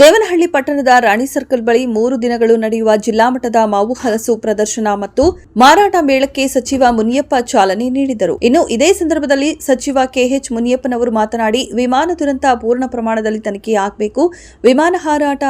ದೇವನಹಳ್ಳಿ ಪಟ್ಟಣದ ರಾಣಿ ಸರ್ಕಲ್ ಬಳಿ ಮೂರು ದಿನಗಳು ನಡೆಯುವ ಜಿಲ್ಲಾ ಮಟ್ಟದ ಮಾವು ಹಲಸು ಪ್ರದರ್ಶನ ಮತ್ತು ಮಾರಾಟ ಮೇಳಕ್ಕೆ ಸಚಿವ ಮುನಿಯಪ್ಪ ಚಾಲನೆ ನೀಡಿದರು. ಇನ್ನು ಇದೇ ಸಂದರ್ಭದಲ್ಲಿ ಸಚಿವ ಕೆಎಚ್ ಮುನಿಯಪ್ಪನವರು ಮಾತನಾಡಿ, ವಿಮಾನ ದುರಂತ ಪೂರ್ಣ ಪ್ರಮಾಣದಲ್ಲಿ ತನಿಖೆಯಾಗಬೇಕು ವಿಮಾನ ಹಾರಾಟ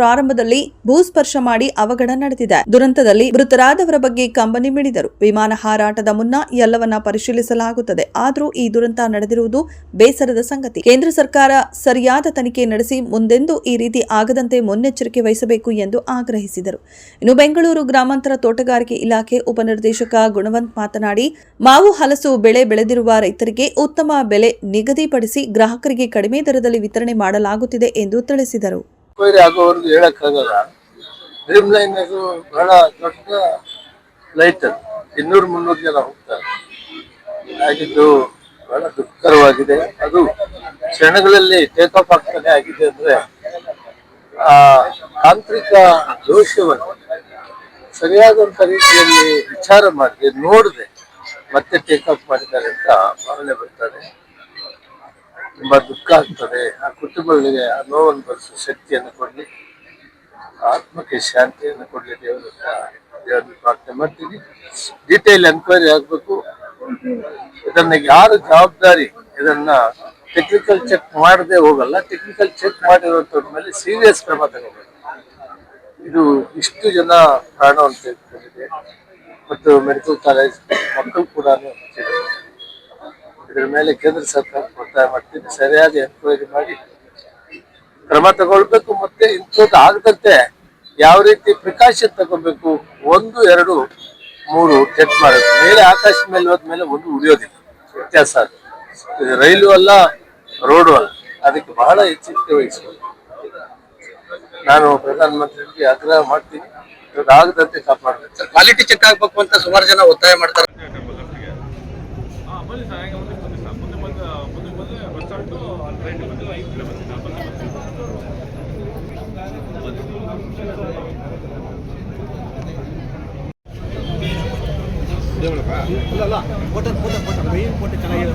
ಪ್ರಾರಂಭದಲ್ಲಿ ಭೂಸ್ಪರ್ಶ ಮಾಡಿ ಅವಘಡ ನಡೆದಿದೆ. ದುರಂತದಲ್ಲಿ ಮೃತರಾದವರ ಬಗ್ಗೆ ಕಂಬನಿ ಮಿಡಿದರು. ವಿಮಾನ ಹಾರಾಟದ ಮುನ್ನ ಎಲ್ಲವನ್ನ ಪರಿಶೀಲಿಸಲಾಗುತ್ತದೆ. ಆದರೂ ಈ ದುರಂತ ನಡೆದಿರುವುದು ಬೇಸರದ ಸಂಗತಿ. ಕೇಂದ್ರ ಸರ್ಕಾರ ಸರಿಯಾದ ತನಿಖೆ ನಡೆಸಿ ಮುಂದೆಂದು ಈ ರೀತಿ ಆಗದಂತೆ ಮುನ್ನೆಚ್ಚರಿಕೆ ವಹಿಸಬೇಕು ಎಂದು ಆಗ್ರಹಿಸಿದರು. ಇನ್ನು ಬೆಂಗಳೂರು ಗ್ರಾಮಾಂತರ ತೋಟಗಾರಿಕೆ ಇಲಾಖೆ ಉಪನಿರ್ದೇಶಕ ಗುಣವಂತ್ ಮಾತನಾಡಿ, ಮಾವು ಹಲಸು ಬೆಳೆ ಬೆಳೆದಿರುವ ರೈತರಿಗೆ ಉತ್ತಮ ಬೆಲೆ ನಿಗದಿಪಡಿಸಿ ಗ್ರಾಹಕರಿಗೆ ಕಡಿಮೆ ದರದಲ್ಲಿ ವಿತರಣೆ ಮಾಡಲಾಗುತ್ತಿದೆ ಎಂದು ತಿಳಿಸಿದರು. ಬಹಳ ದುಃಖಕರವಾಗಿದೆ. ಅದು ಕ್ಷಣಗಳಲ್ಲಿ ಟೇಕ್ ಆಫ್ ಆಗ್ತಾನೆ ಆಗಿದೆ ಅಂದ್ರೆ ಆ ತಾಂತ್ರಿಕ ದೋಷವನ್ನು ಸರಿಯಾದಂತ ರೀತಿಯಲ್ಲಿ ವಿಚಾರ ಮಾಡದೆ ನೋಡಿದೆ ಮತ್ತೆ ಟೇಕ್ ಆಫ್ ಮಾಡಿದ್ದಾರೆ ಅಂತ ಭಾವನೆ ಬರ್ತದೆ. ತುಂಬಾ ದುಃಖ ಆಗ್ತದೆ. ಆ ಕುಟುಂಬಗಳಿಗೆ ಆ ನೋವನ್ನು ಬರೆಸುವ ಶಕ್ತಿಯನ್ನು ಕೊಡ್ಲಿ, ಆತ್ಮಕ್ಕೆ ಶಾಂತಿಯನ್ನು ಕೊಡ್ಲಿ ದೇವರ ದೇವರನ್ನು ಪ್ರಾರ್ಥನೆ ಮಾಡ್ತೀನಿ. ಡೀಟೇಲ್ ಎನ್ಕ್ವೈರಿ ಆಗ್ಬೇಕು. ಇದನ್ನ ಯಾರು ಜವಾಬ್ದಾರಿ? ಇದನ್ನ ಟೆಕ್ನಿಕಲ್ ಚೆಕ್ ಮಾಡದೆ ಹೋಗಲ್ಲ. ಟೆಕ್ನಿಕಲ್ ಚೆಕ್ ಮಾಡಿರುವಂತವ್ರ ಮೇಲೆ ಸೀರಿಯಸ್ ಕ್ರಮ ತಗೋಬೇಕು. ಇದು ಇಷ್ಟು ಜನ ಪ್ರಾಣವನ್ನು ತೆಗೆದುಕೊಂಡಿದೆ ಮತ್ತು ಮೆಡಿಕಲ್ ಕಾಲೇಜ್ ಮಕ್ಕಳು ಕೂಡ ಇದರ ಮೇಲೆ ಕೇಂದ್ರ ಸರ್ಕಾರ ಒತ್ತಾಯ ಮಾಡ್ತೀನಿ ಸರಿಯಾದ ಎನ್ಕ್ವೈರಿ ಮಾಡಿ ಕ್ರಮ ತಗೊಳ್ಬೇಕು ಮತ್ತೆ ಇಂಥದ್ದು ಆಗದಂತೆ ಯಾವ ರೀತಿ ಪ್ರಿಕಾಷನ್ ತಗೋಬೇಕು ಒಂದು, ಎರಡು, ಮೂರು ಚೆಕ್ ಮಾಡಬೇಕು. ಮೇಲೆ ಆಕಾಶ ಮೇಲೆ ಹೋದ್ಮೇಲೆ ಒಂದು ಉಳಿಯೋದಿಲ್ಲ. ವ್ಯತ್ಯಾಸ ಅದು ರೈಲು ಅಲ್ಲ ರೋಡು ಅಲ್ಲ. ಅದಕ್ಕೆ ಬಹಳ ಎಚ್ಚರಿಕೆ ವಹಿಸಬೇಕು. ನಾನು ಪ್ರಧಾನಮಂತ್ರಿಗೆ ಆಗ್ರಹ ಮಾಡ್ತೀನಿ. ಆಗದಂತೆ ಕಾಪಾಡಬೇಕು. ಕ್ವಾಲಿಟಿ ಚೆಕ್ ಆಗ್ಬೇಕು ಅಂತ ಸುಮಾರು ಜನ ಒತ್ತಾಯ ಮಾಡ್ತಾರೆ. ಅಲ್ಲ ಅಲ್ಲ photo photo photo. Main photo ಚೆನ್ನಾಗಿದೆ.